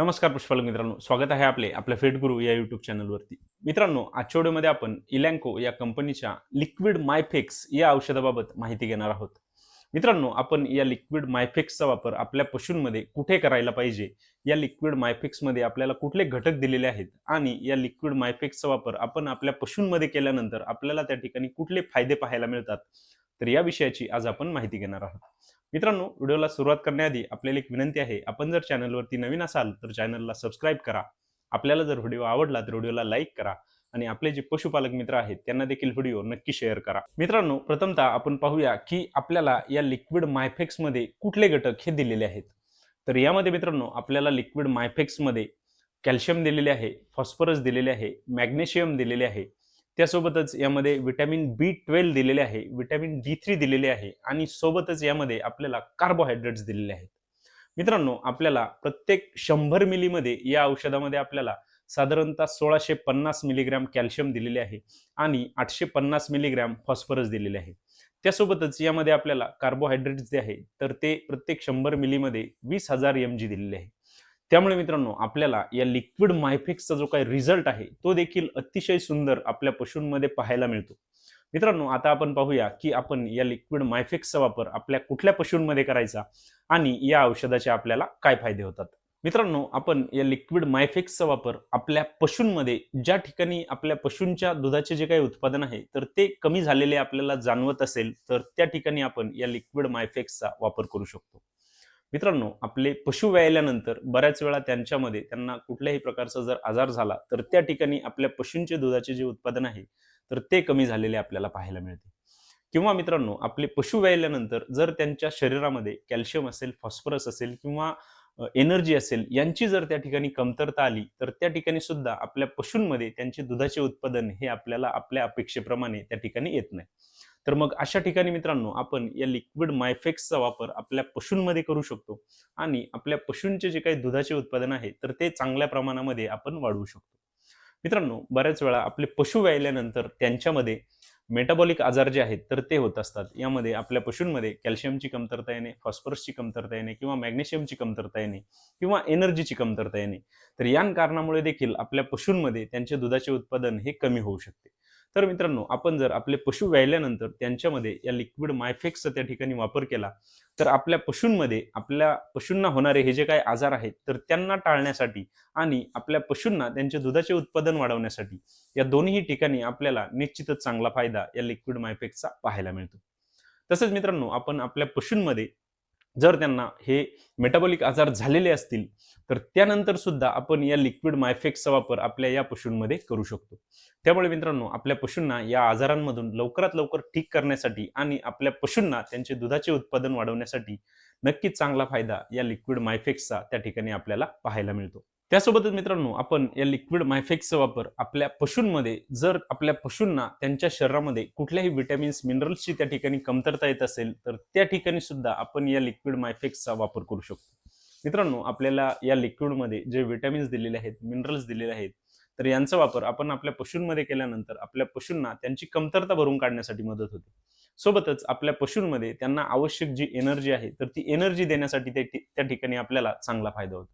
नमस्कार पुष्पालक मित्रांनो स्वागत आहे आपले आपल्या फेट गुरु या युट्यूब चॅनलवरती मित्रांनो आजच्या व्हिडिओमध्ये आपण इलँको या कंपनीच्या लिक्विड मायफेक्स या औषधाबाबत माहिती घेणार आहोत. मित्रांनो आपण या लिक्विड मायफेक्सचा वापर आपल्या पशूंमध्ये कुठे करायला पाहिजे? या लिक्विड मायफेक्समध्ये आपल्याला कुठले घटक दिलेले आहेत? आणि या लिक्विड मायफेक्सचा वापर आपण आपल्या पशूंमध्ये केल्यानंतर आपल्याला त्या ठिकाणी कुठले फायदे पाहायला मिळतात? तर या विषयाची आज आपण माहिती घेणार आहोत. मित्रांनो व्हिडिओला सुरुवात करण्याआधी आपल्याला एक विनंती आहे. आपण जर चॅनलवरती नवीन असाल तर चॅनलला सबस्क्राईब करा. आपल्याला जर व्हिडिओ आवडला तर व्हिडिओला लाईक करा आणि आपले जे पशुपालक मित्र आहेत त्यांना देखील व्हिडिओ नक्की शेअर करा. मित्रांनो प्रथमतः आपण पाहूया की आपल्याला या लिक्विड मायफेक्समध्ये कुठले घटक हे दिलेले आहेत. तर यामध्ये मित्रांनो आपल्याला लिक्विड मायफेक्समध्ये कॅल्शियम दिलेले आहे फॉस्फरस दिलेले आहे मॅग्नेशियम दिलेले आहे त्यासोबतच यामध्ये विटॅमिन बी ट्वेल्व दिलेले आहे विटॅमिन डी थ्री दिलेले आहे आणि सोबतच यामध्ये आपल्याला कार्बोहायड्रेट्स दिलेले आहेत. मित्रांनो आपल्याला प्रत्येक शंभर मिलीमध्ये या औषधामध्ये आपल्याला साधारणतः सोळाशे पन्नास मिलीग्रॅम कॅल्शियम दिलेले आहे आणि आठशे पन्नास मिलीग्रॅम फॉस्फरस दिलेले आहे. त्यासोबतच यामध्ये आपल्याला कार्बोहायड्रेट्स जे आहे तर ते प्रत्येक शंभर मिलीमध्ये वीस हजार एम जी दिलेले आहे. त्यामुळे मित्रांनो आपल्याला या लिक्विड मायफेक्सचा जो काही रिझल्ट आहे तो देखील अतिशय सुंदर आपल्या पशूंमध्ये पाहायला मिळतो. मित्रांनो आता आपण पाहूया की आपण या लिक्विड मायफेक्सचा वापर आपल्या कुठल्या पशूंमध्ये करायचा आणि या औषधाचे आपल्याला काय फायदे होतात. मित्रांनो आपण या लिक्विड मायफेक्सचा वापर आपल्या पशूंमध्ये ज्या ठिकाणी आपल्या पशूंच्या दुधाचे जे काही उत्पादन आहे तर ते कमी झालेले आपल्याला जाणवत असेल तर त्या ठिकाणी आपण या लिक्विड मायफेक्सचा वापर करू शकतो. मित्रांनो आपले पशु व्यायल्यानंतर बऱ्याच वेळा त्यांच्यामध्ये त्यांना कुठल्याही प्रकारचा जर आजार झाला तर त्या ठिकाणी आपल्या पशूंचे दुधाचे जे उत्पादन आहे तर ते कमी झालेले आपल्याला पाहायला मिळते. किंवा मित्रांनो आपले पशु व्यायल्यानंतर जर त्यांच्या शरीरामध्ये कॅल्शियम असेल फॉस्फरस असेल किंवा एनर्जी असेल यांची जर त्या ठिकाणी कमतरता आली तर त्या ठिकाणी सुद्धा आपल्या पशूंमध्ये त्यांचे दुधाचे उत्पादन हे आपल्याला आपल्या अपेक्षेप्रमाणे त्या ठिकाणी येत नाही. तर मग अशा ठिकाणी मित्रांनो आपण या लिक्विड मायफेक्सचा वापर आपल्या पशूंमध्ये करू शकतो आणि आपल्या पशूंचे जे काही दुधाचे उत्पादन आहे तर ते चांगल्या प्रमाणामध्ये आपण वाढवू शकतो. मित्रांनो बऱ्याच वेळा आपले पशु व्यायल्यानंतर त्यांच्यामध्ये मेटाबॉलिक आजार जे आहेत तर ते होत असतात. यामध्ये आपल्या पशूंमध्ये कॅल्शियमची कमतरता येणे फॉस्फरसची कमतरता येणे किंवा मॅग्नेशियमची कमतरता येणे किंवा एनर्जीची कमतरता येणे. तर या कारणामुळे देखील आपल्या पशूंमध्ये त्यांचे दुधाचे उत्पादन हे कमी होऊ शकते. तर मित्रांनो आपण जर आपले पशु व्यायल्यानंतर त्यांच्यामध्ये या लिक्विड मायफेक्सचा त्या ठिकाणी वापर केला तर आपल्या पशूंमध्ये आपल्या पशूंना होणारे हे जे काही आजार आहेत तर त्यांना टाळण्यासाठी आणि आपल्या पशूंना त्यांचे दुधाचे उत्पादन वाढवण्यासाठी या दोन्ही ठिकाणी आपल्याला निश्चितच चांगला फायदा या लिक्विड मायफेक्सचा पाहायला मिळतो. तसेच मित्रांनो आपण आपल्या पशूंमध्ये जर त्यांना हे मेटाबॉलिक आजार झालेले असतील तर त्यानंतर सुद्धा आपण या लिक्विड मायफेक्सचा वापर आपल्या या पशूंमध्ये करू शकतो. त्यामुळे मित्रांनो आपल्या पशूंना या आजारांमधून लवकरात लवकर ठीक करण्यासाठी आणि आपल्या पशूंना त्यांचे दुधाचे उत्पादन वाढवण्यासाठी नक्कीच चांगला फायदा या लिक्विड मायफेक्सचा त्या ठिकाणी आपल्याला पाहायला मिळतो. त्यासोबतच मित्रांनो आपण या लिक्विड मायफेक्सचा वापर आपल्या पशूंमध्ये जर आपल्या पशूंना त्यांच्या शरीरामध्ये कुठल्याही विटॅमिन्स मिनरल्सची त्या ठिकाणी कमतरता येत असेल तर त्या ठिकाणी सुद्धा आपण या लिक्विड मायफेक्सचा वापर करू शकतो. मित्रांनो आपल्याला या लिक्विडमध्ये जे विटॅमिन्स दिलेले आहेत मिनरल्स दिलेले आहेत तर यांचा वापर आपण आपल्या पशूंमध्ये केल्यानंतर आपल्या पशूंना त्यांची कमतरता भरून काढण्यासाठी मदत होते. सोबतच आपल्या पशूंमध्ये त्यांना आवश्यक जी एनर्जी आहे तर ती एनर्जी देण्यासाठी त्या ठिकाणी आपल्याला चांगला फायदा होतो.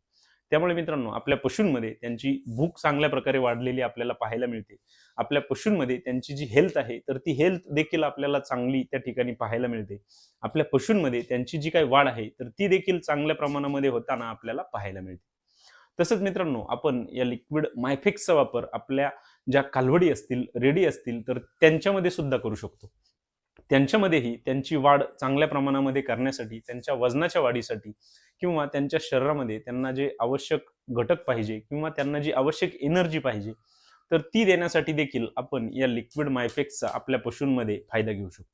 त्यामुळे मित्रांनो आपल्या पशूंमध्ये त्यांची भूक चांगल्या प्रकारे वाढलेली आपल्याला पाहायला मिळते. आपल्या पशूंमध्ये त्यांची जी हेल्थ आहे तर ती हेल्थ देखील आपल्याला चांगली त्या ठिकाणी पाहायला मिळते. आपल्या पशूंमध्ये त्यांची जी काही वाढ आहे तर ती देखील चांगल्या प्रमाणामध्ये होताना आपल्याला पाहायला मिळते. तसंच मित्रांनो आपण या लिक्विड मायफेक्सचा वापर आपल्या ज्या कालवडी असतील रेडी असतील तर त्यांच्यामध्ये सुद्धा करू शकतो. त्यांच्यामध्येही त्यांची वाढ चांगल्या प्रमाणामध्ये करण्यासाठी त्यांच्या वजनाच्या वाढीसाठी किंवा त्यांच्या शरीरामध्ये त्यांना जे आवश्यक घटक पाहिजे किंवा त्यांना जी आवश्यक एनर्जी पाहिजे तर ती देण्यासाठी देखील आपण या लिक्विड मायफेक्सचा आपल्या पशूंमध्ये फायदा घेऊ शकतो.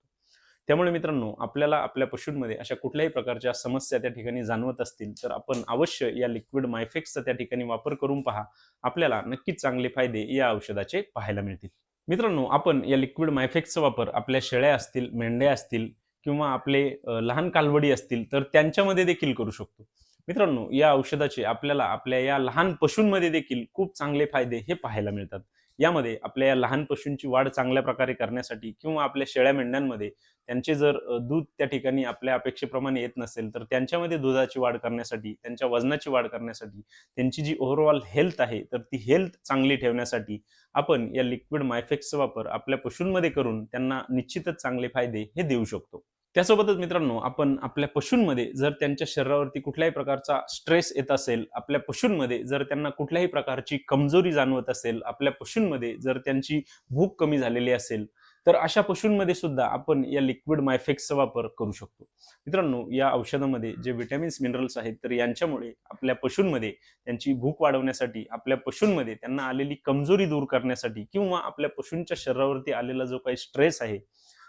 त्यामुळे मित्रांनो आपल्याला आपल्या पशूंमध्ये अशा कुठल्याही प्रकारच्या समस्या त्या ठिकाणी जाणवत असतील तर आपण अवश्य या लिक्विड मायफेक्सचा त्या ठिकाणी वापर करून पहा. आपल्याला नक्कीच चांगले फायदे या औषधाचे पाहायला मिळतील. मित्रांनो आपण या लिक्विड मायफेक्सचा वापर आपल्या शेळ्या असतील मेंढ्या असतील किंवा आपले लहान कालवडी असतील तर त्यांच्यामध्ये देखील करू शकतो. मित्रांनो या औषधाचे आपल्याला आपल्या या लहान पशूंमध्ये देखील खूप चांगले फायदे हे पाहायला मिळतात. यामध्ये आपल्या या लहान पशूंची वाढ चांगल्या प्रकारे करण्यासाठी किंवा आपल्या शेळ्या मेंढ्यांमध्ये त्यांचे जर दूध त्या ठिकाणी आपल्या अपेक्षेप्रमाणे येत नसेल तर त्यांच्यामध्ये दुधाची वाढ करण्यासाठी त्यांच्या वजनाची वाढ करण्यासाठी त्यांची जी ओव्हरऑल हेल्थ आहे तर ती हेल्थ चांगली ठेवण्यासाठी आपण या लिक्विड मायफेक्सचा वापर आपल्या पशूंमध्ये करून त्यांना निश्चितच चांगले फायदे हे देऊ शकतो. त्यासोबतच मित्रांनो आपण आपल्या पशूंमध्ये जर त्यांच्या शरीरावरती कुठल्याही प्रकारचा स्ट्रेस येत असेल आपल्या पशूंमध्ये जर त्यांना कुठल्याही प्रकारची कमजोरी जाणवत असेल आपल्या पशूंमध्ये जर त्यांची भूक कमी झालेली असेल तर अशा पशूंमध्ये सुद्धा आपण या लिक्विड मायफेक्सचा वापर करू शकतो. मित्रांनो या औषधामध्ये जे विटॅमिन्स मिनरल्स आहेत तर यांच्यामुळे आपल्या पशूंमध्ये त्यांची भूक वाढवण्यासाठी आपल्या पशूंमध्ये त्यांना आलेली कमजोरी दूर करण्यासाठी किंवा आपल्या पशूंच्या शरीरावरती आलेला जो काही स्ट्रेस आहे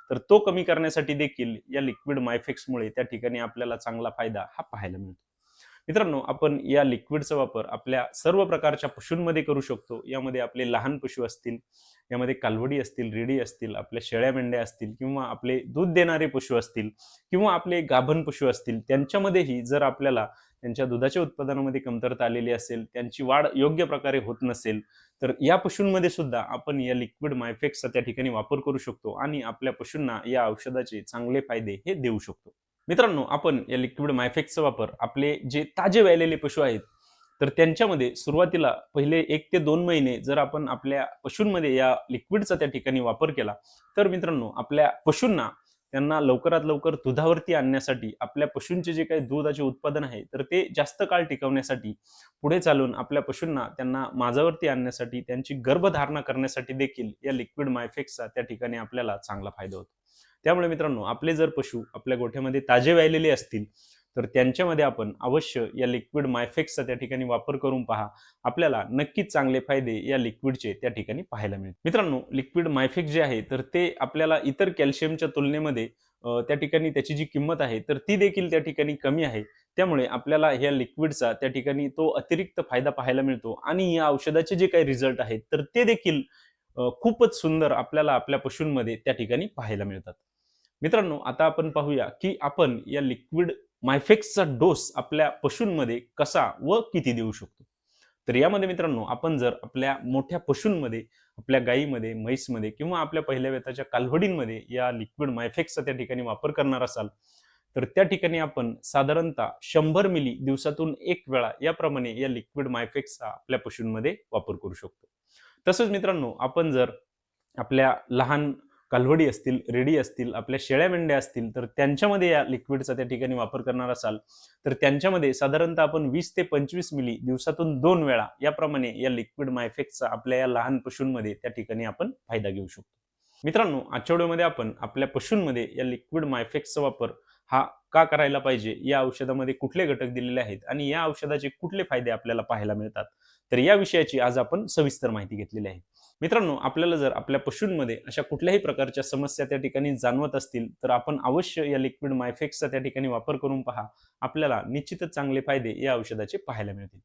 तर तो कमी करण्यासाठी देखील या लिक्विड मायफेक्समुळे त्या ठिकाणी आपल्याला चांगला फायदा हा पाहायला मिळतो. मित्रांनो आपण या लिक्विडचा वापर आपल्या सर्व प्रकारच्या पशूंमध्ये करू शकतो. यामध्ये आपले लहान पशु असतील यामध्ये कालवडी असतील रेडी असतील आपल्या शेळ्या मेंढ्या असतील किंवा आपले दूध देणारे पशु असतील किंवा आपले गाभण पशु असतील त्यांच्यामध्येही जर आपल्याला त्यांच्या दुधाच्या उत्पादनामध्ये कमतरता आलेली असेल त्यांची वाढ योग्य प्रकारे होत नसेल तर या पशूंमध्ये सुद्धा आपण या लिक्विड मायफेक्सचा त्या ठिकाणी वापर करू शकतो आणि आपल्या पशूंना या औषधाचे चांगले फायदे हे देऊ शकतो. मित्रांनो आपण या लिक्विड मायफेक्सचा वापर आपले जे ताजे व्यालेले पशु आहेत तर त्यांच्यामध्ये सुरुवातीला पहिले एक ते दोन महिने जर आपण आपल्या पशूंमध्ये या लिक्विडचा त्या ठिकाणी वापर केला तर मित्रांनो आपल्या पशूंना त्यांना लवकरात लवकर दुधावरती आणण्यासाठी आपल्या पशूंचे जे काही दुधाचे उत्पादन आहे तर ते जास्त काळ टिकवण्यासाठी पुढे चालून आपल्या पशूंना त्यांना माझावरती आणण्यासाठी त्यांची गर्भधारणा करण्यासाठी देखील या लिक्विड मायफेक्सचा त्या ठिकाणी आपल्याला चांगला फायदा होतो. त्यामुळे मित्रांनो आपले जर पशु आपल्या गोठ्यामध्ये ताजे व्हायलेले असतील तर त्यांच्यामध्ये आपण अवश्य या लिक्विड मायफेक्सचा त्या ठिकाणी वापर करून पहा. आपल्याला नक्कीच चांगले फायदे या लिक्विडचे त्या ठिकाणी पाहायला मिळतील. मित्रांनो लिक्विड मायफेक्स जे आहे तर ते आपल्याला इतर कॅल्शियमच्या तुलनेमध्ये त्या ठिकाणी त्याची जी किंमत आहे तर ती देखील त्या ठिकाणी कमी आहे. त्यामुळे आपल्याला ह्या लिक्विडचा त्या ठिकाणी तो अतिरिक्त फायदा पाहायला मिळतो आणि या औषधाचे जे काही रिझल्ट आहेत तर ते देखील खूपच सुंदर आपल्याला आपल्या पशूंमध्ये त्या ठिकाणी पाहायला मिळतात. मित्रांनो आता आपण पाहूया की आपण या लिक्विड मायफेक्सचा डोस आपल्या पशूंमध्ये कसा व किती देऊ शकतो? तर यामध्ये मित्रांनो आपण जर आपल्या मोठ्या पशूंमध्ये आपल्या गायीमध्ये म्हैसमध्ये किंवा आपल्या पहिल्या वेताच्या कालवडींमध्ये या लिक्विड मायफेक्सचा त्या ठिकाणी वापर करणार असाल तर त्या ठिकाणी आपण साधारणतः शंभर मिली दिवसातून एक वेळा याप्रमाणे या लिक्विड मायफेक्सचा आपल्या पशूंमध्ये वापर करू शकतो. तसंच मित्रांनो आपण जर आपल्या लहान कालवडी असतील रेडी असतील आपल्या शेळ्या मेंढ्या असतील तर त्यांच्यामध्ये या लिक्विडचा त्या ठिकाणी वापर करणार असाल तर त्यांच्यामध्ये साधारणतः आपण वीस ते पंचवीस मिली दिवसातून दोन वेळा याप्रमाणे या लिक्विड मायफेक्सचा आपल्या या लहान पशूंमध्ये त्या ठिकाणी आपण फायदा घेऊ शकतो. मित्रांनो आजच्या व्हिडिओमध्ये आपण आपल्या पशूंमध्ये या लिक्विड मायफेक्सचा वापर हा का करायला पाहिजे या औषधामध्ये कुठले घटक दिलेले आहेत आणि या औषधाचे कुठले फायदे आपल्याला पाहायला मिळतात तर या विषयाची आज आपण सविस्तर माहिती घेतलेली आहे. मित्रांनो आपल्याला जर आपल्या पशूंमध्ये अशा कुठल्याही प्रकारच्या समस्या त्या ठिकाणी जाणवत असतील तर आपण अवश्य या लिक्विड मायफेक्सचा त्या ठिकाणी वापर करून पहा. आपल्याला निश्चितच चांगले फायदे या औषधाचे पाहायला मिळतील.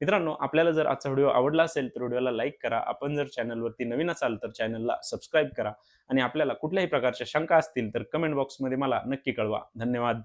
मित्रांनो आपल्याला जर आजचा व्हिडिओ आवडला असेल तर व्हिडिओला लाईक करा. आपण जर चॅनलवरती नवीन असाल तर चॅनलला सबस्क्राईब करा. आणि आपल्याला कुठल्याही प्रकारच्या शंका असतील तर कमेंट बॉक्समध्ये मला नक्की कळवा. धन्यवाद.